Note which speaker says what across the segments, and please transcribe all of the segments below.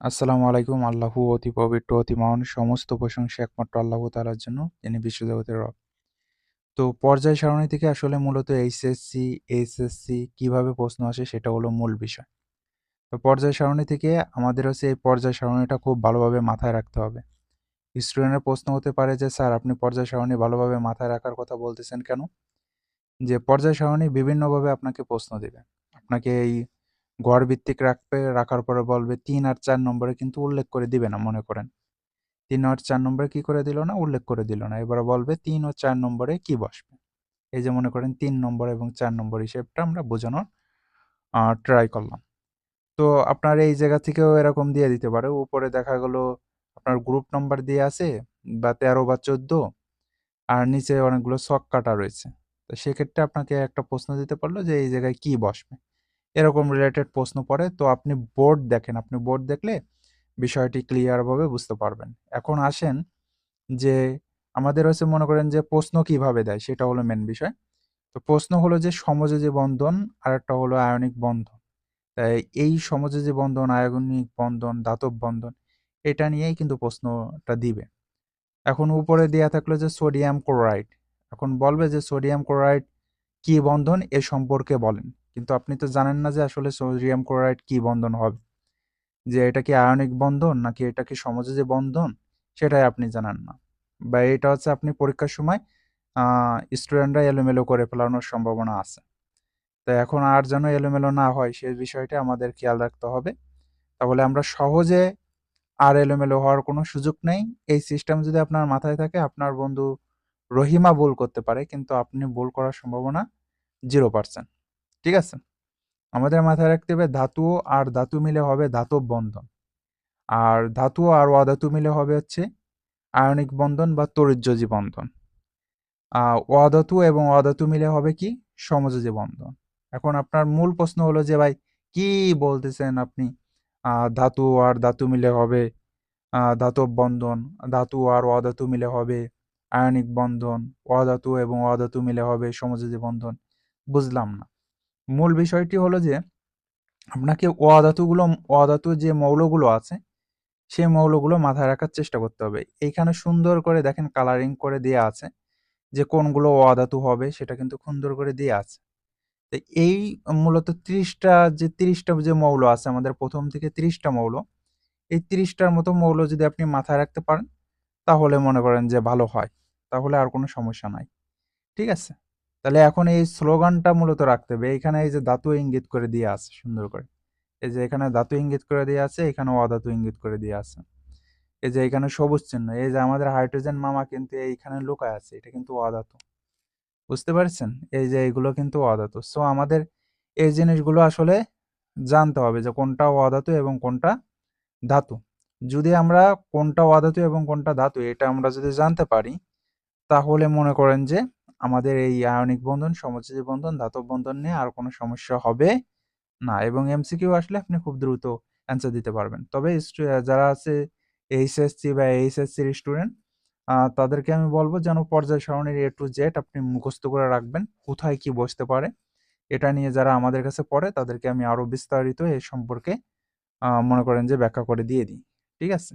Speaker 1: আসসালামু আলাইকুম, আল্লাহু অতি পবিত্র, অতি মহান, সমস্ত প্রশংসা একমাত্র আল্লাহ তালার জন্য, যিনি বিশ্বজগতের রব। তো পর্যায় সারণী থেকে আসলে মূলত এইচএসসি এইচএসসি কীভাবে প্রশ্ন আসে সেটা হলো মূল বিষয়। তো পর্যায় সারণী থেকে আমাদের হচ্ছে এই পর্যায় সারণীটা খুব ভালোভাবে মাথায় রাখতে হবে। স্টুডেন্টের প্রশ্ন হতে পারে যে, স্যার, আপনি পর্যায় সারণী ভালোভাবে মাথায় রাখার কথা বলতেছেন কেন? যে পর্যায় সারণী বিভিন্নভাবে আপনাকে প্রশ্ন দেবে। আপনাকে এই গড় ভিত্তিক রাখবে, রাখার পরে বলবে তিন আর চার নম্বরে কিন্তু উল্লেখ করে দিবে না, মনে করেন। তিন আর চার নম্বরে কি করে দিল না? উল্লেখ করে দিল না। এবার বলবে তিন ও চার নম্বরে কি বসবে? এই যে মনে করেন তিন নম্বর এবং চার নম্বর হিসেবটা আমরা বোঝানোর ট্রাই করলাম। তো আপনার এই জায়গা থেকেও এরকম দিয়ে দিতে পারে। উপরে দেখা গেল আপনার গ্রুপ নাম্বার দিয়ে আছে বা তেরো বা চোদ্দ, আর নিচে অনেকগুলো শক কাটা রয়েছে। তো সেক্ষেত্রে আপনাকে একটা প্রশ্ন দিতে পারল যে এই জায়গায় কি বসবে? এরকম রিলেটেড প্রশ্ন পড়ে, তো আপনি বোর্ড দেখেন। আপনি বোর্ড দেখলে বিষয়টি ক্লিয়ারভাবে বুঝতে পারবেন। এখন আসেন যে আমাদের হচ্ছে মনে করেন যে প্রশ্ন কীভাবে দেয়, সেটা হলো মেন বিষয়। তো প্রশ্ন হলো যে সমযোজী বন্ধন আর একটা হলো আয়নিক বন্ধন। তাই এই সমযোজী বন্ধন, আয়নিক বন্ধন দাতব বন্ধন, এটা নিয়েই কিন্তু প্রশ্নটা দিবে। এখন উপরে দেয়া থাকল যে সোডিয়াম ক্লোরাইড এখন বলবে যে সোডিয়াম ক্লোরাইড কি বন্ধন, এ সম্পর্কে বলেন। কিন্তু আপনি তো জানেন না যে আসলে সোডিয়াম ক্লোরাইড কি বন্ধন হবে। যে এটা কি আয়নিক বন্ধন নাকি এটা কি সমাজে যে বন্ধন, সেটাই আপনি জানেন না। বা এটা হচ্ছে আপনি পরীক্ষার সময় স্টুডেন্টরা এলোমেলো করে ফেলানোর সম্ভাবনা আছে। তো এখন আর যেন এলোমেলো না হয় সেই বিষয়টা আমাদের খেয়াল রাখতে হবে। তাহলে আমরা সহজে আর এলোমেলো হওয়ার কোনো সুযোগ নেই। এই সিস্টেম যদি আপনার মাথায় থাকে, আপনার বন্ধু রহিমা ভুল করতে পারে, কিন্তু আপনি ভুল করার সম্ভাবনা জিরো পার্সেন্ট ঠিক আছে? আমাদের মাথায় রাখতে হবে ধাতু আর ধাতু মিলে হবে ধাতব বন্ধন। আর ধাতু আর অধাতু মিলে হবে হচ্ছে আয়নিক বন্ধন বা তরিজ্যোজি বন্ধন। অধাতু এবং অধাতু মিলে হবে কি? সমযোজী বন্ধন। এখন আপনার মূল প্রশ্ন হলো যে ভাই, কি বলতেছেন আপনি? ধাতু আর ধাতু মিলে হবে ধাতব বন্ধন, ধাতু আর অধাতু মিলে হবে আয়নিক বন্ধন, অধাতু এবং অধাতু মিলে হবে সমযোজী বন্ধন। বুঝলাম না। মূল বিষয়টি হলো যে, আপনাকে অধাতুগুলো অধাতু যে মৌলগুলো আছে, সেই মৌলগুলো মাথায় রাখার চেষ্টা করতে হবে। এইখানে সুন্দর করে দেখেন কালারিং করে দেওয়া আছে, যে কোনগুলো অধাতু হবে সেটা কিন্তু সুন্দর করে দেওয়া আছে। তো এই মূলত ত্রিশটা, যে তিরিশটা যে মৌল আছে, আমাদের প্রথম থেকে তিরিশটা মৌল, এই তিরিশটার মতো মৌল যদি আপনি মাথায় রাখতে পারেন, তাহলে মনে করেন যে ভালো হয়। তাহলে আর কোনো সমস্যা নাই। ঠিক আছে? তাহলে এখন এই স্লোগানটা মূলত রাখতে হবে। এখানে এই যে ধাতু ইঙ্গিত করে দিয়ে আছে, সুন্দর করে। এই যে এখানে ধাতু ইঙ্গিত করে দিয়ে আছে এখানে অধাতু ইঙ্গিত করে দিয়ে আছে। এই যে এখানে সবুজ চিহ্ন, এই যে আমাদের হাইড্রোজেন মামা কিন্তু এইখানে লুকায় আছে, এটা কিন্তু অধাতু। বুঝতে পারছেন? এই যে এইগুলো কিন্তু অধাতু। সো আমাদের এই জিনিসগুলো আসলে জানতে হবে যে কোনটা অধাতু এবং কোনটা ধাতু। যদি আমরা কোনটা অধাতু এবং কোনটা ধাতু, এটা আমরা যদি জানতে পারি, তাহলে মনে করেন যে আমাদের এই আয়নিক বন্ধন, সমযোজী বন্ধন, ধাতব বন্ধন নিয়ে আর কোনো সমস্যা হবে না এবং এমসিকিউ আসলে আপনি খুব দ্রুত অ্যান্সার দিতে পারবেন। তবে যারা আছে এইচএসসি বা এইচএসসির স্টুডেন্ট তাদেরকে আমি বলব যেন পর্যায় সারণীর এ টু জেড আপনি মুখস্থ করে রাখবেন, কোথায় কি বসতে পারে, এটা নিয়ে যারা আমাদের কাছে পড়ে তাদেরকে আমি আরও বিস্তারিত এ সম্পর্কে মনে করেন যে ব্যাখ্যা করে দিয়ে দিই। ঠিক আছে?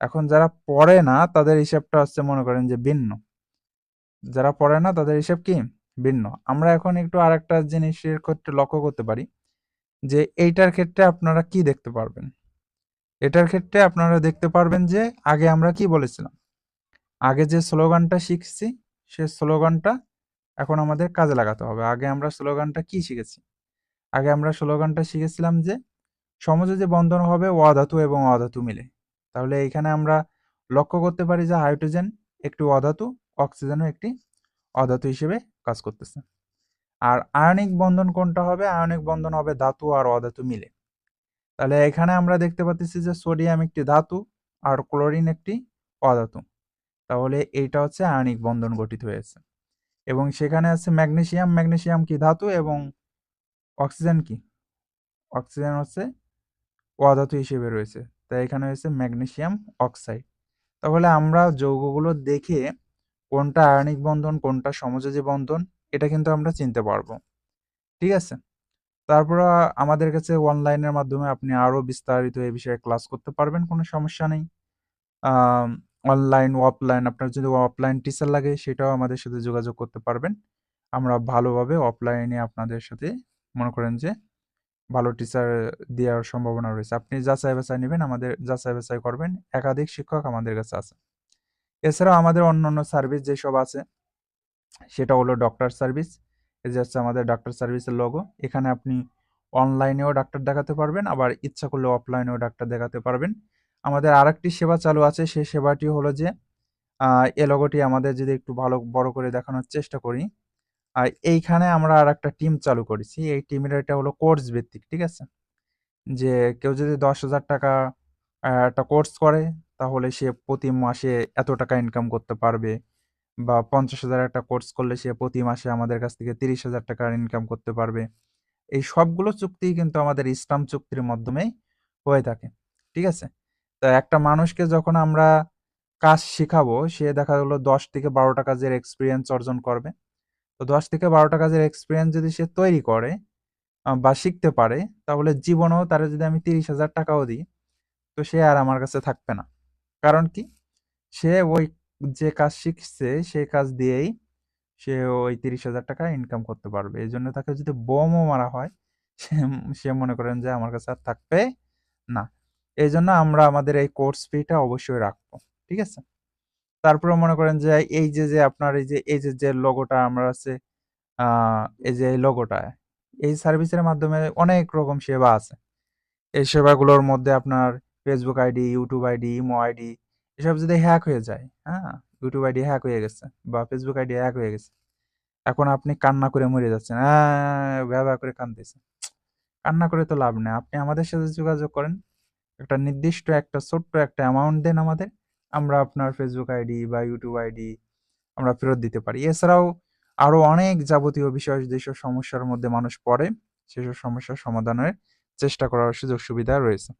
Speaker 1: এখন যারা পড়ে না তাদের হিসাবটা হচ্ছে মনে করেন যে ভিন্ন। যারা পড়ে না, তাদের হিসাব কি? ভিন্ন। আমরা এখন একটু আরেকটা জিনিসের ক্ষেত্রে লক্ষ্য করতে পারি যে, এইটার ক্ষেত্রে আপনারা কি দেখতে পারবেন? এটার ক্ষেত্রে আপনারা দেখতে পারবেন যে, আগে আমরা কি বলেছিলাম? আগে যে স্লোগানটা শিখছি, সে স্লোগানটা এখন আমাদের কাজে লাগাতে হবে। আগে আমরা স্লোগানটা কি শিখেছি? আগে আমরা স্লোগানটা শিখেছিলাম যে, সমাজে যে বন্ধন হবে অধাতু এবং অধাতু মিলে। তাহলে এইখানে আমরা লক্ষ্য করতে পারি যে, হাইড্রোজেন একটি অধাতু অক্সিজেনও একটি অধাতু হিসেবে কাজ করতেছে। আর আয়নিক বন্ধন কোনটা হবে? আয়নিক বন্ধন হবে ধাতু আর অধাতু মিলে। তাহলে এখানে আমরা দেখতে পাচ্ছি যে সোডিয়াম একটি ধাতু আর ক্লোরিন একটি অধাতু। তাহলে এইটা হচ্ছে আয়নিক বন্ধন গঠিত হয়েছে। এবং সেখানে আছে ম্যাগনেশিয়াম ম্যাগনেসিয়াম কি ধাতু এবং অক্সিজেন কি? অক্সিজেন হচ্ছে অধাতু হিসেবে রয়েছে। তাই এখানে হয়েছে ম্যাগনেসিয়াম অক্সাইড। তাহলে আমরা যৌগগুলো দেখে কোনটা আয়নিক বন্ধন, কোনটা সমযোজী বন্ধন, এটা কিন্তু আমরা চিনতে পারব। ঠিক আছে? তারপরে আমাদের কাছে অনলাইনের মাধ্যমে আপনি আরও বিস্তারিত এই বিষয়ে ক্লাস করতে পারবেন, কোনো সমস্যা নেই। অনলাইন অফলাইন আপনার যদি অফলাইন টিচার লাগে, সেটাও আমাদের সাথে যোগাযোগ করতে পারবেন। আমরা ভালোভাবে অফলাইনে আপনাদের সাথে মনে করেন যে ভালো টিচার দেওয়ার সম্ভাবনা রয়েছে। আপনি যাচাই বাছাই নেবেন, আমাদের যাচাই বাছাই করবেন। একাধিক শিক্ষক আমাদের কাছে আছে। এছাড়াও আমাদের অন্য অন্য সার্ভিস যেসব আছে, সেটা হলো ডক্টর সার্ভিস এই যে হচ্ছে আমাদের ডাক্তার সার্ভিসের লোগো এখানে আপনি অনলাইনেও ডাক্তার দেখাতে পারবেন, আবার ইচ্ছা করলে অফলাইনেও ডাক্তার দেখাতে পারবেন। আমাদের আরেকটি সেবা চালু আছে, সেই সেবাটি হলো যে এ লোগোটি আমাদের যদি একটু ভালো, বড় করে দেখানোর চেষ্টা করি আর এইখানে আমরা আর একটা টিম চালু করেছি, এই টিমের এটা হলো কোর্স ভিত্তিক, ঠিক আছে? যে কেউ যদি দশ হাজার টাকা একটা কোর্স করে তাহলে সে প্রতি মাসে এত টাকা ইনকাম করতে পারবে। বা পঞ্চাশ হাজার একটা কোর্স করলে সে প্রতি মাসে আমাদের কাছ থেকে তিরিশ হাজার টাকার ইনকাম করতে পারবে। এই সবগুলো চুক্তি কিন্তু আমাদের ইসলাম চুক্তির মাধ্যমেই হয়ে থাকে, ঠিক আছে? তো একটা মানুষকে যখন আমরা কাজ শেখাবো, সে দেখা গেলো দশ থেকে বারোটা কাজের এক্সপিরিয়েন্স অর্জন করবে। তো দশ থেকে বারোটা কাজের এক্সপিরিয়েন্স যদি সে তৈরি করে বা শিখতে পারে, তাহলে জীবনেও তারা যদি আমি তিরিশ হাজার টাকাও দিই, তো সে আর আমার কাছে থাকবে না। কারণ কি? সে ওই যে কাজ শিখছে, সেই কাজ দিয়েই সে ওই তিরিশ হাজার টাকা ইনকাম করতে পারবে। এই জন্য তাকে যদি বোমও মারা হয়, সে সে মনে করেন যে আমার কাছে আর থাকবে না। এই জন্য আমরা আমাদের এই কোর্স ফিটা অবশ্যই রাখব, ঠিক আছে? তারপরে মনে করেন যে এই যে যে আপনার এই যে এই যে যে লোগোটা আমরা আছে এই যে এই লোগোটা এই সার্ভিসের মাধ্যমে অনেক রকম সেবা আছে। এই সেবাগুলোর মধ্যে আপনার Facebook ID YouTube ID imo ID এসব যদি হ্যাক হয়ে যায় হ্যাঁ? ইউটিউব আইডি হ্যাক হয়ে গেছে বা ফেসবুক আইডি হ্যাক হয়ে গেছে, এখন আপনি কান্না করে মরে যাচ্ছেন। ব্যবহার করে কান্দতেছেন কান্না করে তো লাভ নেই। আপনি আমাদের সাথে যোগাযোগ করেন। একটা নির্দিষ্ট একটা ছোট্ট একটা অ্যামাউন্ট দেন আমাদের। আমরা আপনার ফেসবুক আইডি বা ইউটিউব আইডি আমরা ফেরত দিতে পারি। এছাড়াও আরও অনেক যাবতীয় বিষয়, যেসব সমস্যার মধ্যে মানুষ পড়ে, সেসব সমস্যার সমাধানের চেষ্টা করার সুযোগ সুবিধা রয়েছে।